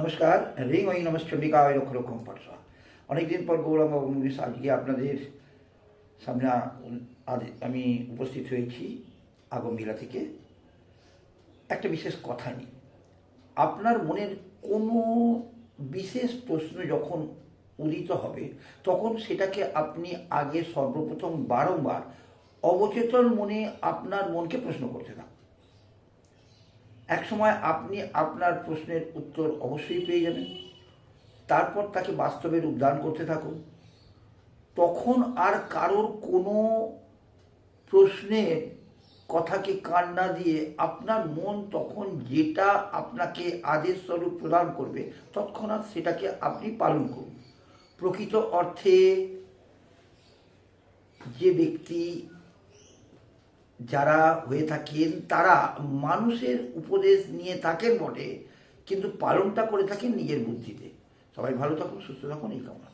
নমস্কার, রিং ওই নমস্চন্ডিকা ওই লক্ষ লক্ষ পাঠশা অনেকদিন পর গৌরঙ্গ মুভিস আজকে আপনাদের সামনে আজ আমি উপস্থিত হয়েছি আগমবিলা থেকে। একটা বিশেষ কথা নিয়ে। আপনার মনের কোনো বিশেষ প্রশ্ন যখন উদিত হবে, তখন সেটাকে আপনি আগে সর্বপ্রথম বারংবার অবচেতন মনে আপনার মনকে প্রশ্ন করতে থাকুন। একসময় আপনি আপনার প্রশ্নের উত্তর অবশ্যই পেয়ে যাবেন। তারপর তাকে বাস্তবে রূপদান করতে থাকুন। তখন আর কারোর কোনো প্রশ্নের কথাকে কান না দিয়ে আপনার মন তখন যেটা আপনাকে আদেশ স্বরূপ প্রদান করবে, তৎক্ষণাৎ সেটাকে আপনি পালন করুন। প্রকৃত অর্থে যে ব্যক্তি যারা হয়ে থাকেন, তারা মানুষের উপদেশ নিয়ে থাকেন বটে, কিন্তু পালনটা করে থাকেন নিজের বুদ্ধিতে। সবাই ভালো থাকুন, সুস্থ থাকুন, এই কামনা